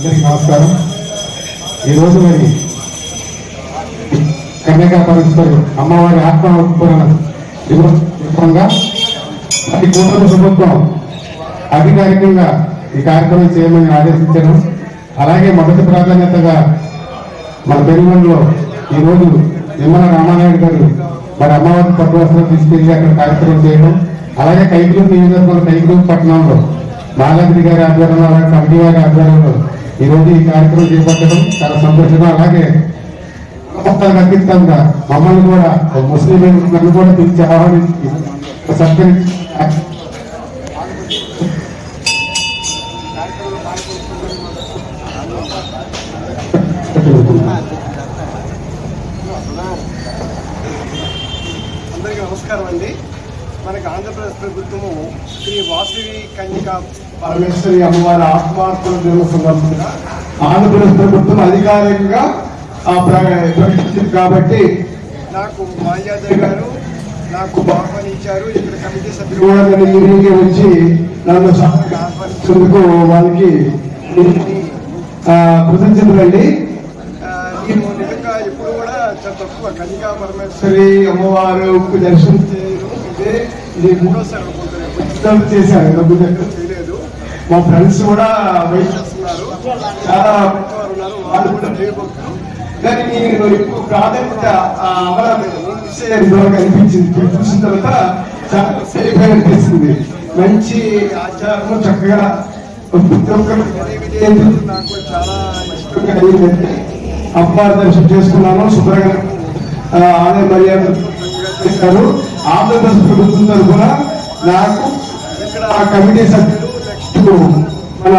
అందరికీ నమస్కారం. ఈరోజు మరి కన్యకా పరమేశ్వరి అమ్మవారి ఆత్మహత్య దినోత్సవంగా మరి కూటమి ప్రభుత్వం అధికారికంగా ఈ కార్యక్రమం చేయమని ఆదేశించడం అలాగే మొదటి ప్రాధాన్యతగా మన పెరుగులో ఈరోజు నిమ్మల రామానాయుడు గారు మరి అమ్మవారి పట్టు తీసుకెళ్ళి అక్కడ కార్యక్రమం చేయడం అలాగే కైకూరు నియోజకవర్గం కైకూరు పట్టణంలో బాలాద్రి గారి ఆధ్వర్యంలో అలాగే కమిటీ గారి ఆధ్వర్యంలో ఈరోజు ఈ కార్యక్రమం చేపట్టడం చాలా సంతోషంగా అలాగే మొత్తానికి మమ్మల్ని కూడా ముస్లిం నన్ను కూడా పిలిచి ఆహ్వానించి సత్కరించి అందరికీ నమస్కారం అండి. మనకి ఆంధ్రప్రదేశ్ ప్రభుత్వము శ్రీ వాసవి కన్యక పరమేశ్వరి అమ్మవారి ఆత్మార్పణ దిన సందర్భంగా ఆంధ్రప్రదేశ్ ప్రభుత్వం అధికారికంగా ప్రకటించింది కాబట్టి నాకు మాల్యాదవ్ గారు నాకు ఆహ్వానించారు ఇక్కడ కమిటీ సభ్యులు ఈవినింగ్ వచ్చి నన్ను ఆహ్వానించేందుకు వాళ్ళకి కృతజ్ఞతలండి. నేను నిజంగా ఎప్పుడు కూడా చాలా తక్కువ కన్యకా పరమేశ్వరి అమ్మవారు దర్శనం అయితే నేను ఇది మూడోసారి చేశాను. డబ్బులు ఎక్కడ చేయలేదు. మా ఫ్రెండ్స్ కూడా వెయిట్ చేస్తున్నారు. చాలా ఉన్నారు వాళ్ళు కూడా దేవభక్తులు కానీ నేను ఎక్కువ ప్రాధాన్యత ఆ అమరావతి అనిపించింది. చూసిన తర్వాత చాలా సేఫ్ అనిపిస్తుంది. మంచి ఆచారం చక్కగా ప్రతి ఒక్కరు నాకు చాలా ఇష్టంగా అయిందంటే అమ్మవారి దర్శనం చేసుకున్నాను. శుభ్రంగా ఆలయ మర్యాద చేశారు ఆంధ్రప్రదేశ్ ప్రభుత్వం తరఫున నాకు ఆ కమిటీ సభ్యులు మన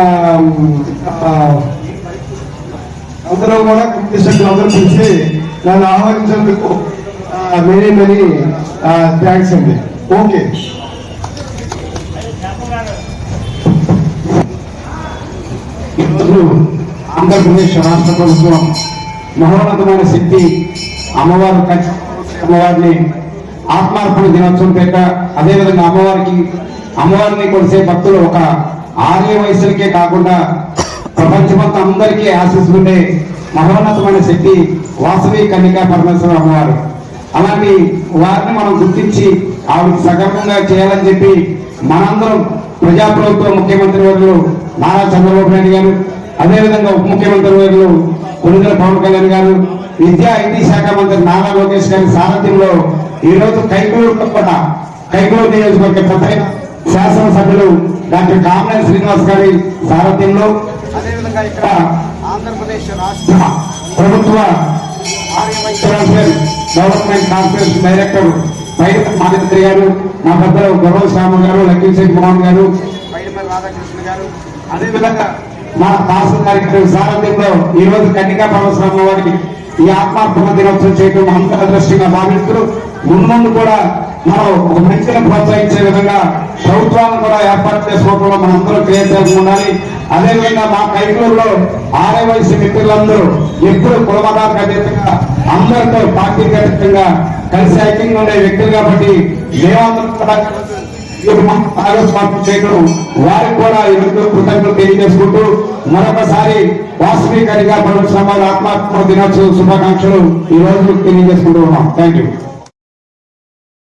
అందరూ కూడా కమిటీ సభ్యులు అందరూ పిలిచి నన్ను ఆహ్వానించినందుకు మెనీ మెనీ థ్యాంక్స్ అండి. ఓకే. ఈరోజు ఆంధ్రప్రదేశ్ రాష్ట్ర ప్రభుత్వం మహోన్నతమైన శక్తి అమ్మవారు అమ్మవారిని ఆత్మార్పణ దినోత్సవం పేట అదేవిధంగా అమ్మవారికి అమ్మవారిని కొలిసే భక్తులు ఒక ఆర్య వయసులకే కాకుండా ప్రపంచమంతా అందరికీ ఆశిస్తుండే మహోన్నతమైన శక్తి వాసవి కన్నిక పరమేశ్వర అమ్మవారు. అలాంటి వారిని మనం గుర్తించి ఆవిడకి సగర్వంగా చేయాలని చెప్పి మనందరం ప్రజాప్రభుత్వ ముఖ్యమంత్రి వర్యులు నారా చంద్రబాబు నాయుడు గారు అదేవిధంగా ఉప ముఖ్యమంత్రి వర్యులు కొనుగోలు పవన్ కళ్యాణ్ గారు విద్యా ఐటీ శాఖ మంత్రి నారా లోకేష్ గారి సారథ్యంలో ఈ రోజు కైకూరు కోట కైకూరు నియోజకవర్గ కొత్త శాసనసభ్యులు డాక్టర్ కామరాజ్ శ్రీనివాస్ గారి సారథ్యంలో అదేవిధంగా ఇక్కడ ఆంధ్రప్రదేశ్ రాష్ట్ర ప్రభుత్వ development corporation director Paidi Maditri garu మా పెద్దలు గౌరవ శ్యామ గారు శెట్టి మోహన్ గారు పైడిమల్ రాధాకృష్ణ గారు. అదేవిధంగా మా తహసీల్దార్ గారి సారథ్యంలో ఈ రోజు కన్నికా పరమశ్రమ వారికి ఈ ఆత్మార్పణ దినోత్సవం చేయడం అంతర దృష్టిగా భావిస్తూ ముందు కూడా మనం ఒక మంచిని ప్రోత్సహించే విధంగా ప్రభుత్వాలను కూడా ఏర్పాటు చేసుకోవడంలో అందరూ క్రియాశీలంగా ఉండాలి. అదేవిధంగా మా కైకూరులో ఆరే వయసు మిత్రులందరూ ఎప్పుడు కులమతాలకు అతీతంగా అందరితో పార్టీకి అతీతంగా కలిసి ఐక్యంగా ఉండే వ్యక్తులు కాబట్టి మేమందరం కూడా చేయడం వారికి కూడా ఎందుకు కృతజ్ఞతలు తెలియజేసుకుంటూ మరొకసారి వాసవి అధికార పరిశ్రమల ఆత్మాత్మ దినోత్సవ శుభాకాంక్షలు ఈ రోజు తెలియజేసుకుంటూ ఉన్నాం. Thank you